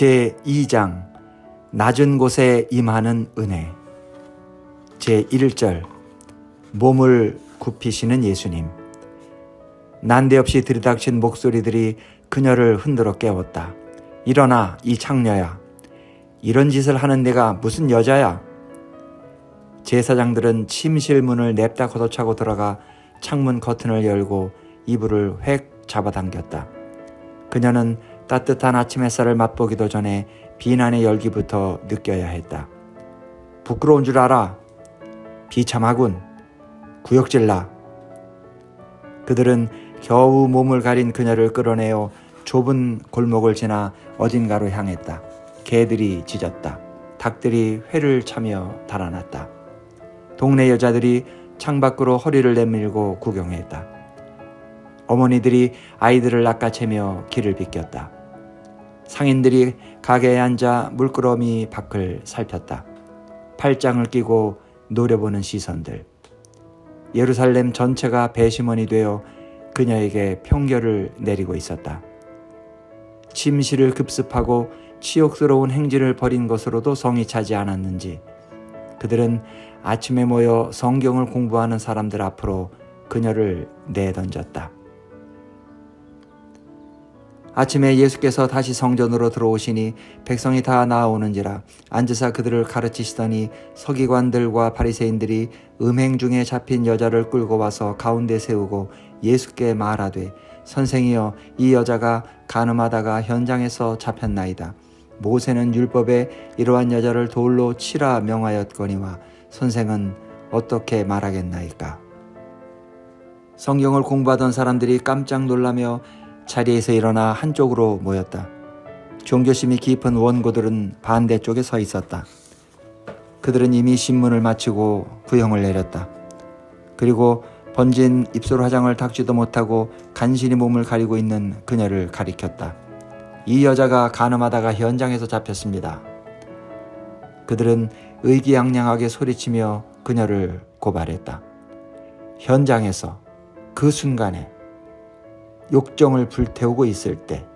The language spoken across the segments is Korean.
제2장 낮은 곳에 임하는 은혜 제1절 몸을 굽히시는 예수님 난데없이 들이닥친 목소리들이 그녀를 흔들어 깨웠다. 일어나 이 창녀야. 이런 짓을 하는 내가 무슨 여자야? 제사장들은 침실 문을 냅다 걷어차고 들어가 창문 커튼을 열고 이불을 획 잡아당겼다. 그녀는 따뜻한 아침 햇살을 맛보기도 전에 비난의 열기부터 느껴야 했다. 부끄러운 줄 알아. 비참하군. 구역질나. 그들은 겨우 몸을 가린 그녀를 끌어내어 좁은 골목을 지나 어딘가로 향했다. 개들이 짖었다. 닭들이 회를 차며 달아났다. 동네 여자들이 창밖으로 허리를 내밀고 구경했다. 어머니들이 아이들을 낚아채며 길을 비꼈다. 상인들이 가게에 앉아 물끄러미 밖을 살폈다. 팔짱을 끼고 노려보는 시선들. 예루살렘 전체가 배심원이 되어 그녀에게 평결을 내리고 있었다. 침실을 급습하고 치욕스러운 행진을 벌인 것으로도 성이 차지 않았는지 그들은 아침에 모여 성경을 공부하는 사람들 앞으로 그녀를 내던졌다. 아침에 예수께서 다시 성전으로 들어오시니 백성이 다 나아오는지라 앉으사 그들을 가르치시더니 서기관들과 바리새인들이 음행 중에 잡힌 여자를 끌고 와서 가운데 세우고 예수께 말하되 선생이여 이 여자가 가늠하다가 현장에서 잡혔나이다. 모세는 율법에 이러한 여자를 돌로 치라 명하였거니와 선생은 어떻게 말하겠나이까? 성경을 공부하던 사람들이 깜짝 놀라며 자리에서 일어나 한쪽으로 모였다. 종교심이 깊은 원고들은 반대쪽에 서 있었다. 그들은 이미 신문을 마치고 구형을 내렸다. 그리고 번진 입술 화장을 닦지도 못하고 간신히 몸을 가리고 있는 그녀를 가리켰다. 이 여자가 가늠하다가 현장에서 잡혔습니다. 그들은 의기양양하게 소리치며 그녀를 고발했다. 현장에서 그 순간에 욕정을 불태우고 있을 때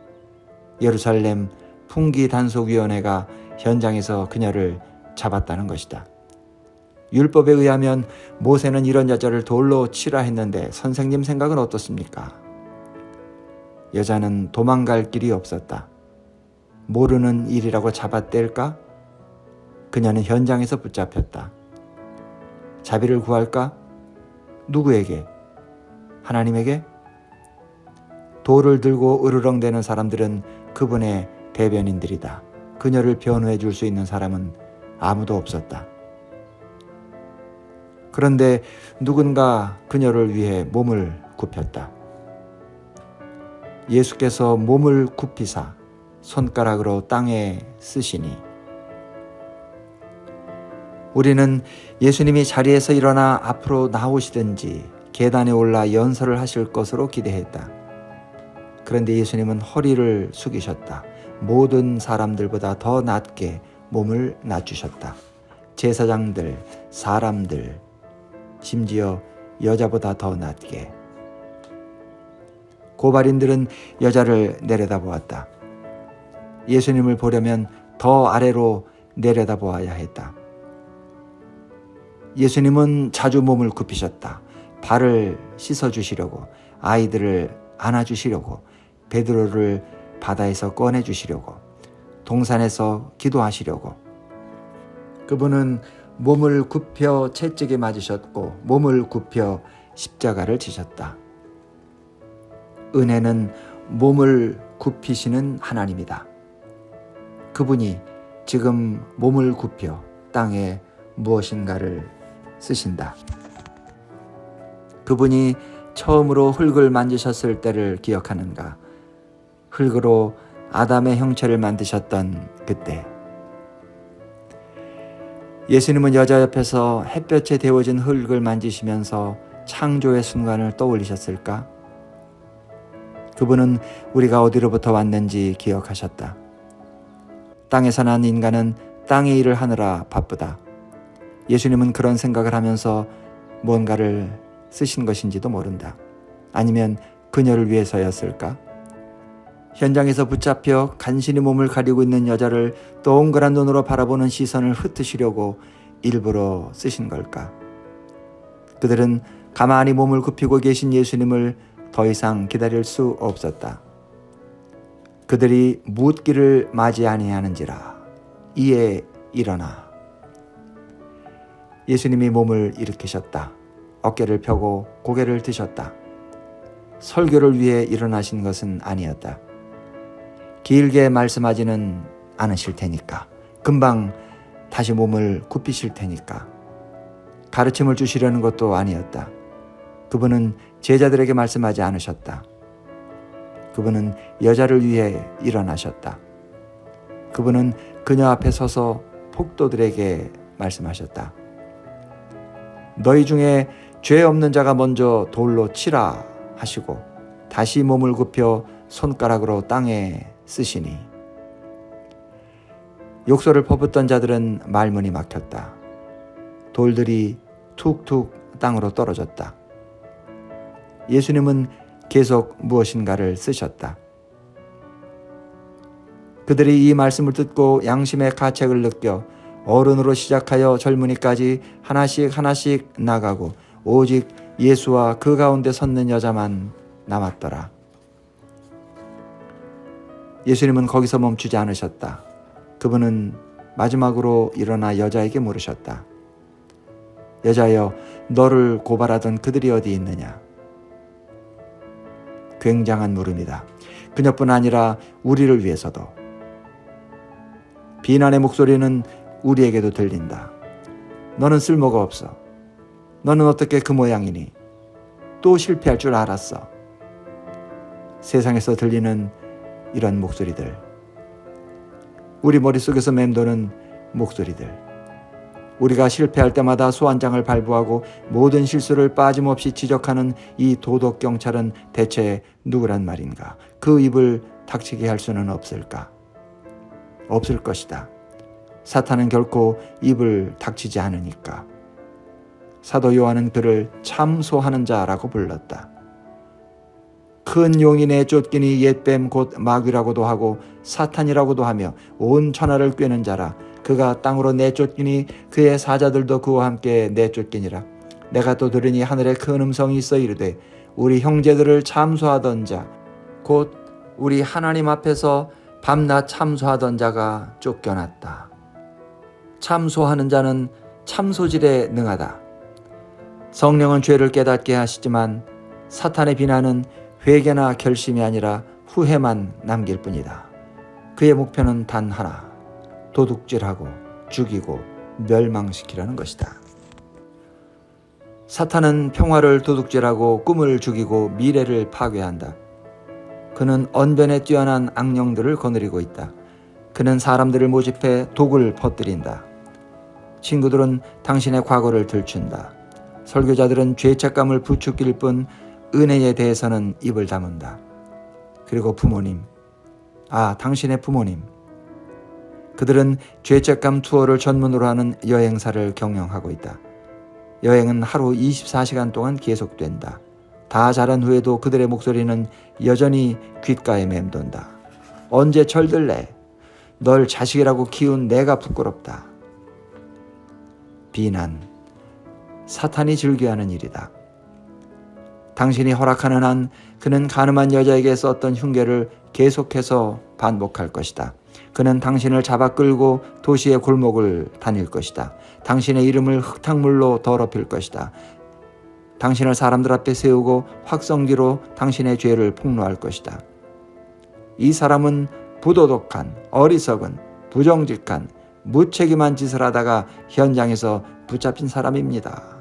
예루살렘 풍기 단속위원회가 현장에서 그녀를 잡았다는 것이다. 율법에 의하면 모세는 이런 여자를 돌로 치라 했는데 선생님 생각은 어떻습니까? 여자는 도망갈 길이 없었다. 모르는 일이라고 잡아뗄까? 그녀는 현장에서 붙잡혔다. 자비를 구할까? 누구에게? 하나님에게? 돌을 들고 으르렁대는 사람들은 그분의 대변인들이다. 그녀를 변호해 줄 수 있는 사람은 아무도 없었다. 그런데 누군가 그녀를 위해 몸을 굽혔다. 예수께서 몸을 굽히사 손가락으로 땅에 쓰시니 우리는 예수님이 자리에서 일어나 앞으로 나오시든지 계단에 올라 연설을 하실 것으로 기대했다. 그런데 예수님은 허리를 숙이셨다. 모든 사람들보다 더 낮게 몸을 낮추셨다. 제사장들, 사람들, 심지어 여자보다 더 낮게. 고발인들은 여자를 내려다보았다. 예수님을 보려면 더 아래로 내려다보아야 했다. 예수님은 자주 몸을 굽히셨다. 발을 씻어주시려고, 아이들을 안아주시려고, 베드로를 바다에서 꺼내 주시려고 동산에서 기도하시려고 그분은 몸을 굽혀 채찍에 맞으셨고 몸을 굽혀 십자가를 지셨다. 은혜는 몸을 굽히시는 하나님이다. 그분이 지금 몸을 굽혀 땅에 무엇인가를 쓰신다. 그분이 처음으로 흙을 만지셨을 때를 기억하는가? 흙으로 아담의 형체를 만드셨던 그때 예수님은 여자 옆에서 햇볕에 데워진 흙을 만지시면서 창조의 순간을 떠올리셨을까? 그분은 우리가 어디로부터 왔는지 기억하셨다. 땅에서 난 인간은 땅의 일을 하느라 바쁘다. 예수님은 그런 생각을 하면서 뭔가를 쓰신 것인지도 모른다. 아니면 그녀를 위해서였을까? 현장에서 붙잡혀 간신히 몸을 가리고 있는 여자를 동그란 눈으로 바라보는 시선을 흩으시려고 일부러 쓰신 걸까? 그들은 가만히 몸을 굽히고 계신 예수님을 더 이상 기다릴 수 없었다. 그들이 묻기를 맞이 아니하는지라 이에 일어나 예수님이 몸을 일으키셨다. 어깨를 펴고 고개를 드셨다. 설교를 위해 일어나신 것은 아니었다. 길게 말씀하지는 않으실 테니까. 금방 다시 몸을 굽히실 테니까. 가르침을 주시려는 것도 아니었다. 그분은 제자들에게 말씀하지 않으셨다. 그분은 여자를 위해 일어나셨다. 그분은 그녀 앞에 서서 폭도들에게 말씀하셨다. 너희 중에 죄 없는 자가 먼저 돌로 치라 하시고 다시 몸을 굽혀 손가락으로 땅에 쓰시니 욕설을 퍼붓던 자들은 말문이 막혔다. 돌들이 툭툭 땅으로 떨어졌다. 예수님은 계속 무엇인가를 쓰셨다. 그들이 이 말씀을 듣고 양심의 가책을 느껴 어른으로 시작하여 젊은이까지 하나씩 하나씩 나가고 오직 예수와 그 가운데 섰는 여자만 남았더라. 예수님은 거기서 멈추지 않으셨다. 그분은 마지막으로 일어나 여자에게 물으셨다. 여자여, 너를 고발하던 그들이 어디 있느냐? 굉장한 물음이다. 그녀뿐 아니라 우리를 위해서도. 비난의 목소리는 우리에게도 들린다. 너는 쓸모가 없어. 너는 어떻게 그 모양이니? 또 실패할 줄 알았어. 세상에서 들리는 이런 목소리들. 우리 머릿속에서 맴도는 목소리들. 우리가 실패할 때마다 소환장을 발부하고 모든 실수를 빠짐없이 지적하는 이 도덕 경찰은 대체 누구란 말인가? 그 입을 닥치게 할 수는 없을까? 없을 것이다. 사탄은 결코 입을 닥치지 않으니까. 사도 요한은 그를 참소하는 자라고 불렀다. 큰 용인의 쫓기니 옛뱀 곧 마귀라고도 하고 사탄이라고도 하며 온 천하를 꿰는 자라. 그가 땅으로 내쫓기니 그의 사자들도 그와 함께 내쫓기니라. 내가 또 들으니 하늘에 큰 음성이 있어 이르되 우리 형제들을 참소하던 자 곧 우리 하나님 앞에서 밤낮 참소하던 자가 쫓겨났다. 참소하는 자는 참소질에 능하다. 성령은 죄를 깨닫게 하시지만 사탄의 비난은 회개나 결심이 아니라 후회만 남길 뿐이다. 그의 목표는 단 하나. 도둑질하고 죽이고 멸망시키라는 것이다. 사탄은 평화를 도둑질하고 꿈을 죽이고 미래를 파괴한다. 그는 언변에 뛰어난 악령들을 거느리고 있다. 그는 사람들을 모집해 독을 퍼뜨린다. 친구들은 당신의 과거를 들춘다. 설교자들은 죄책감을 부추길 뿐 은혜에 대해서는 입을 다문다. 그리고 부모님, 아, 당신의 부모님. 그들은 죄책감 투어를 전문으로 하는 여행사를 경영하고 있다. 여행은 하루 24시간 동안 계속된다. 다 자란 후에도 그들의 목소리는 여전히 귓가에 맴돈다. 언제 철들래? 널 자식이라고 키운 내가 부끄럽다. 비난. 사탄이 즐겨하는 일이다. 당신이 허락하는 한 그는 가늠한 여자에게 썼던 흉계를 계속해서 반복할 것이다. 그는 당신을 잡아 끌고 도시의 골목을 다닐 것이다. 당신의 이름을 흙탕물로 더럽힐 것이다. 당신을 사람들 앞에 세우고 확성기로 당신의 죄를 폭로할 것이다. 이 사람은 부도덕한, 어리석은, 부정직한, 무책임한 짓을 하다가 현장에서 붙잡힌 사람입니다.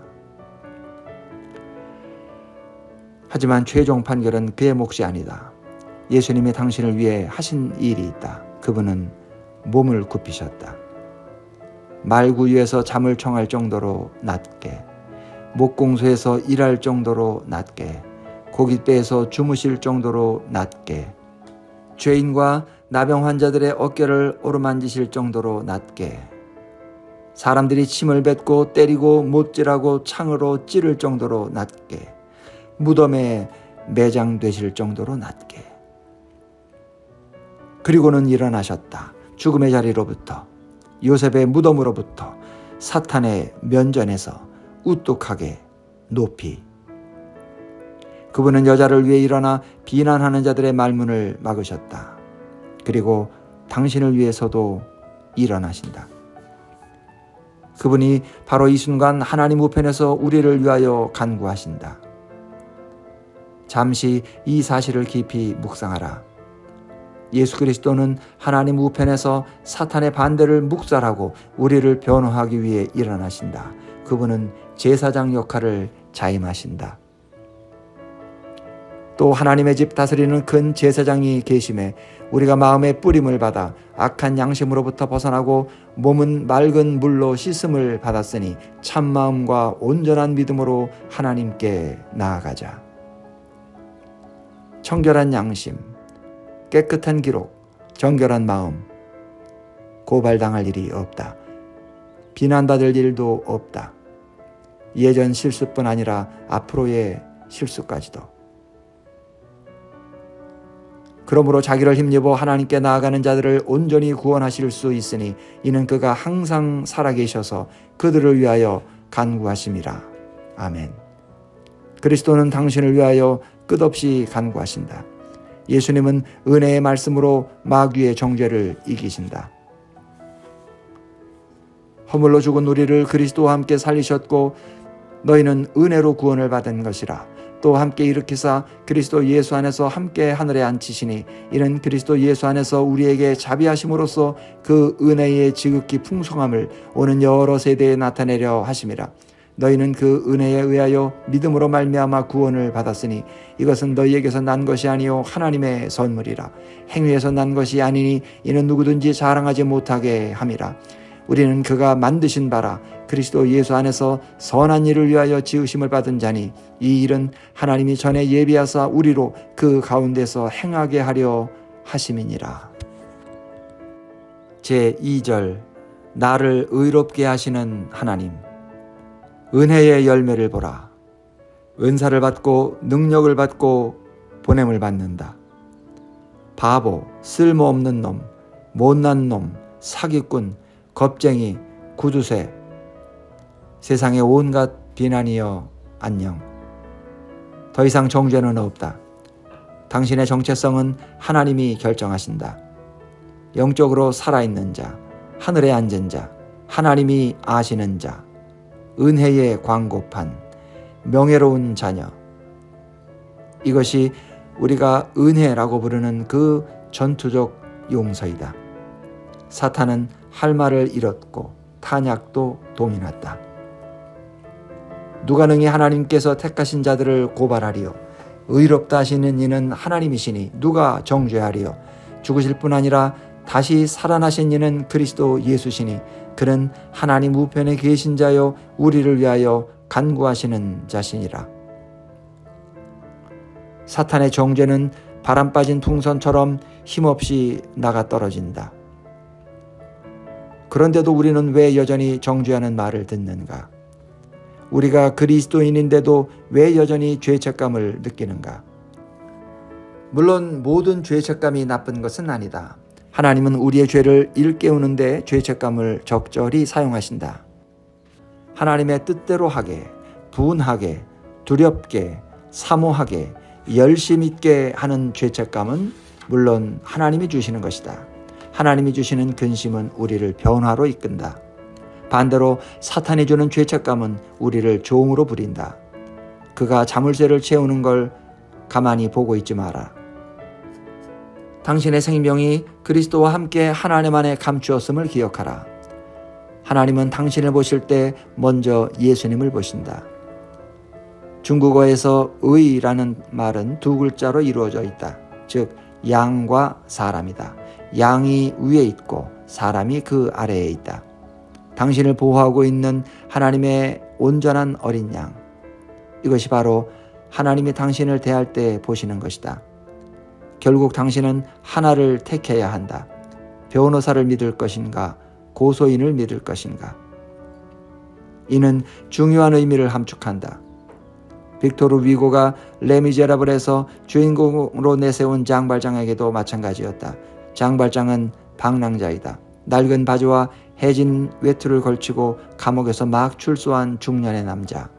하지만 최종 판결은 그의 몫이 아니다. 예수님이 당신을 위해 하신 일이 있다. 그분은 몸을 굽히셨다. 말구유에서 잠을 청할 정도로 낮게, 목공소에서 일할 정도로 낮게, 고깃배에서 주무실 정도로 낮게, 죄인과 나병 환자들의 어깨를 오르만지실 정도로 낮게, 사람들이 침을 뱉고 때리고 못질하고 창으로 찌를 정도로 낮게, 무덤에 매장되실 정도로 낮게 그리고는 일어나셨다. 죽음의 자리로부터 요셉의 무덤으로부터 사탄의 면전에서 우뚝하게 높이 그분은 여자를 위해 일어나 비난하는 자들의 말문을 막으셨다. 그리고 당신을 위해서도 일어나신다. 그분이 바로 이 순간 하나님 우편에서 우리를 위하여 간구하신다. 잠시 이 사실을 깊이 묵상하라. 예수 그리스도는 하나님 우편에서 사탄의 반대를 묵살하고 우리를 변호하기 위해 일어나신다. 그분은 제사장 역할을 자임하신다. 또 하나님의 집 다스리는 큰 제사장이 계심에 우리가 마음의 뿌림을 받아 악한 양심으로부터 벗어나고 몸은 맑은 물로 씻음을 받았으니 참 마음과 온전한 믿음으로 하나님께 나아가자. 청결한 양심, 깨끗한 기록, 정결한 마음, 고발당할 일이 없다. 비난받을 일도 없다. 예전 실수뿐 아니라 앞으로의 실수까지도. 그러므로 자기를 힘입어 하나님께 나아가는 자들을 온전히 구원하실 수 있으니 이는 그가 항상 살아계셔서 그들을 위하여 간구하심이라. 아멘. 그리스도는 당신을 위하여 끝없이 간구하신다. 예수님은 은혜의 말씀으로 마귀의 정죄를 이기신다. 허물로 죽은 우리를 그리스도와 함께 살리셨고 너희는 은혜로 구원을 받은 것이라. 또 함께 일으키사 그리스도 예수 안에서 함께 하늘에 앉히시니 이는 그리스도 예수 안에서 우리에게 자비하심으로써 그 은혜의 지극히 풍성함을 오는 여러 세대에 나타내려 하심이라. 너희는 그 은혜에 의하여 믿음으로 말미암아 구원을 받았으니 이것은 너희에게서 난 것이 아니요 하나님의 선물이라. 행위에서 난 것이 아니니 이는 누구든지 자랑하지 못하게 함이라. 우리는 그가 만드신 바라. 그리스도 예수 안에서 선한 일을 위하여 지으심을 받은 자니 이 일은 하나님이 전에 예비하사 우리로 그 가운데서 행하게 하려 하심이니라. 제 2절 나를 의롭게 하시는 하나님 은혜의 열매를 보라 은사를 받고 능력을 받고 보냄을 받는다. 바보, 쓸모없는 놈, 못난 놈, 사기꾼, 겁쟁이, 구두쇠, 세상의 온갖 비난이여 안녕. 더 이상 정죄는 없다. 당신의 정체성은 하나님이 결정하신다. 영적으로 살아있는 자, 하늘에 앉은 자, 하나님이 아시는 자, 은혜의 광고판, 명예로운 자녀. 이것이 우리가 은혜라고 부르는 그 전투적 용서이다. 사탄은 할 말을 잃었고 탄약도 동인했다. 누가 능히 하나님께서 택하신 자들을 고발하리요 의롭다 하시는 이는 하나님이시니 누가 정죄하리요 죽으실 뿐 아니라 다시 살아나신 이는 그리스도 예수시니 그는 하나님 우편에 계신 자요 우리를 위하여 간구하시는 자신이라 사탄의 정죄는 바람 빠진 풍선처럼 힘없이 나가 떨어진다. 그런데도 우리는 왜 여전히 정죄하는 말을 듣는가? 우리가 그리스도인인데도 왜 여전히 죄책감을 느끼는가? 물론 모든 죄책감이 나쁜 것은 아니다. 하나님은 우리의 죄를 일깨우는데 죄책감을 적절히 사용하신다. 하나님의 뜻대로 하게, 분하게, 두렵게, 사모하게, 열심 있게 하는 죄책감은 물론 하나님이 주시는 것이다. 하나님이 주시는 근심은 우리를 변화로 이끈다. 반대로 사탄이 주는 죄책감은 우리를 종으로 부린다. 그가 자물쇠를 채우는 걸 가만히 보고 있지 마라. 당신의 생명이 그리스도와 함께 하나님 안에 감추었음을 기억하라. 하나님은 당신을 보실 때 먼저 예수님을 보신다. 중국어에서 의라는 말은 두 글자로 이루어져 있다. 즉, 양과 사람이다. 양이 위에 있고 사람이 그 아래에 있다. 당신을 보호하고 있는 하나님의 온전한 어린 양. 이것이 바로 하나님이 당신을 대할 때 보시는 것이다. 결국 당신은 하나를 택해야 한다. 변호사를 믿을 것인가, 고소인을 믿을 것인가. 이는 중요한 의미를 함축한다. 빅토르 위고가 레미제라블에서 주인공으로 내세운 장발장에게도 마찬가지였다. 장발장은 방랑자이다. 낡은 바지와 해진 외투를 걸치고 감옥에서 막 출소한 중년의 남자.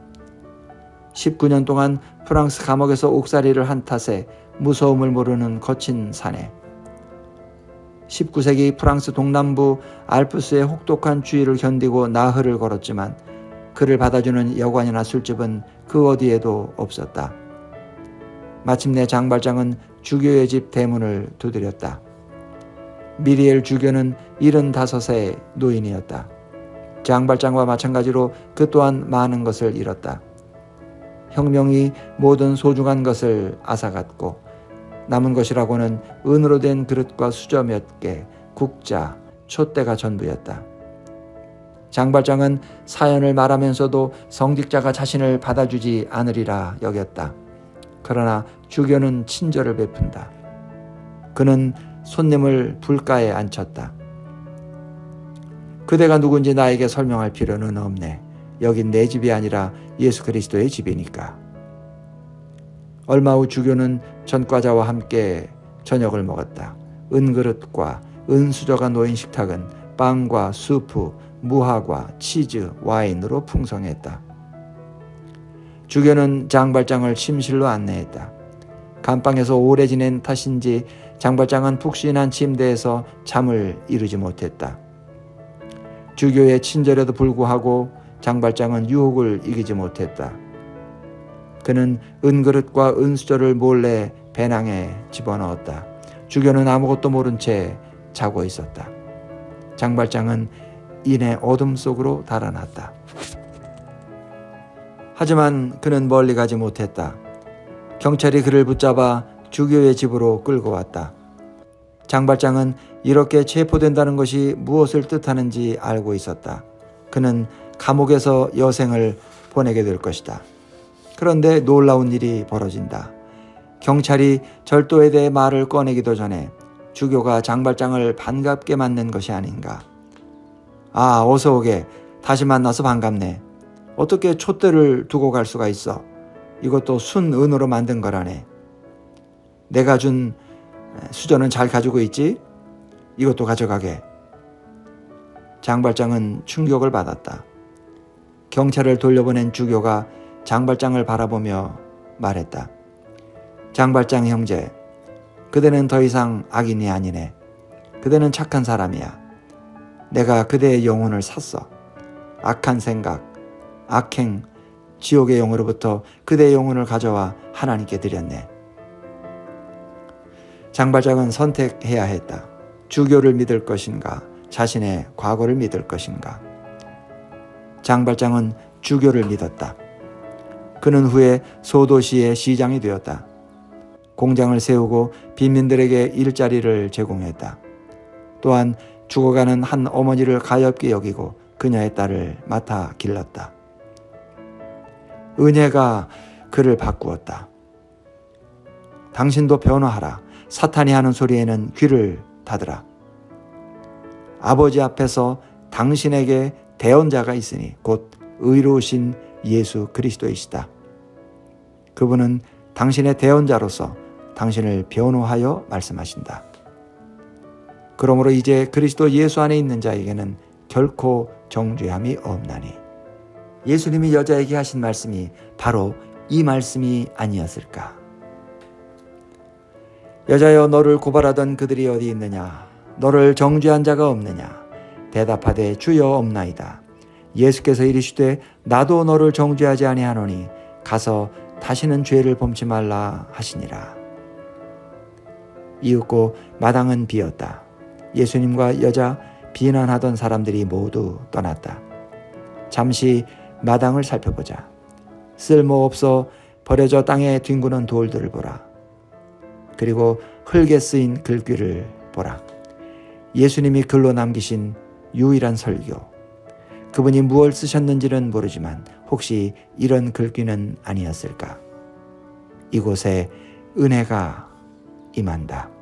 19년 동안 프랑스 감옥에서 옥살이를 한 탓에 무서움을 모르는 거친 사내. 19세기 프랑스 동남부 알프스의 혹독한 주의를 견디고 나흘을 걸었지만 그를 받아주는 여관이나 술집은 그 어디에도 없었다. 마침내 장발장은 주교의 집 대문을 두드렸다. 미리엘 주교는 75세 노인이었다. 장발장과 마찬가지로 그 또한 많은 것을 잃었다. 혁명이 모든 소중한 것을 앗아갔고 남은 것이라고는 은으로 된 그릇과 수저 몇 개, 국자, 촛대가 전부였다. 장발장은 사연을 말하면서도 성직자가 자신을 받아주지 않으리라 여겼다. 그러나 주교는 친절을 베푼다. 그는 손님을 불가에 앉혔다. 그대가 누군지 나에게 설명할 필요는 없네. 여긴 내 집이 아니라 예수 그리스도의 집이니까. 얼마 후 주교는 전과자와 함께 저녁을 먹었다. 은그릇과 은수저가 놓인 식탁은 빵과 수프, 무화과, 치즈, 와인으로 풍성했다. 주교는 장발장을 침실로 안내했다. 감방에서 오래 지낸 탓인지 장발장은 푹신한 침대에서 잠을 이루지 못했다. 주교의 친절에도 불구하고 장발장은 유혹을 이기지 못했다. 그는 은그릇과 은수저를 몰래 배낭에 집어넣었다. 주교는 아무것도 모른 채 자고 있었다. 장발장은 이내 어둠 속으로 달아났다. 하지만 그는 멀리 가지 못했다. 경찰이 그를 붙잡아 주교의 집으로 끌고 왔다. 장발장은 이렇게 체포된다는 것이 무엇을 뜻하는지 알고 있었다. 그는 감옥에서 여생을 보내게 될 것이다. 그런데 놀라운 일이 벌어진다. 경찰이 절도에 대해 말을 꺼내기도 전에 주교가 장발장을 반갑게 맞는 것이 아닌가. 아, 어서 오게. 다시 만나서 반갑네. 어떻게 촛대를 두고 갈 수가 있어? 이것도 순은으로 만든 거라네. 내가 준 수저는 잘 가지고 있지? 이것도 가져가게. 장발장은 충격을 받았다. 경찰을 돌려보낸 주교가 장발장을 바라보며 말했다. 장발장 형제, 그대는 더 이상 악인이 아니네. 그대는 착한 사람이야. 내가 그대의 영혼을 샀어. 악한 생각, 악행, 지옥의 영으로부터 그대의 영혼을 가져와 하나님께 드렸네. 장발장은 선택해야 했다. 주교를 믿을 것인가, 자신의 과거를 믿을 것인가. 장발장은 주교를 믿었다. 그는 후에 소도시의 시장이 되었다. 공장을 세우고 빈민들에게 일자리를 제공했다. 또한 죽어가는 한 어머니를 가엾게 여기고 그녀의 딸을 맡아 길렀다. 은혜가 그를 바꾸었다. 당신도 변화하라. 사탄이 하는 소리에는 귀를 닫으라. 아버지 앞에서 당신에게 대언자가 있으니 곧 의로우신 예수 그리스도이시다. 그분은 당신의 대언자로서 당신을 변호하여 말씀하신다. 그러므로 이제 그리스도 예수 안에 있는 자에게는 결코 정죄함이 없나니. 예수님이 여자에게 하신 말씀이 바로 이 말씀이 아니었을까? 여자여 너를 고발하던 그들이 어디 있느냐? 너를 정죄한 자가 없느냐? 대답하되 주여 없나이다. 예수께서 이르시되 나도 너를 정죄하지 아니하노니 가서 다시는 죄를 범치 말라 하시니라. 이윽고 마당은 비었다. 예수님과 여자 비난하던 사람들이 모두 떠났다. 잠시 마당을 살펴보자. 쓸모없어 버려져 땅에 뒹구는 돌들을 보라. 그리고 흙에 쓰인 글귀를 보라. 예수님이 글로 남기신 유일한 설교. 그분이 무엇을 쓰셨는지는 모르지만 혹시 이런 글귀는 아니었을까? 이곳에 은혜가 임한다.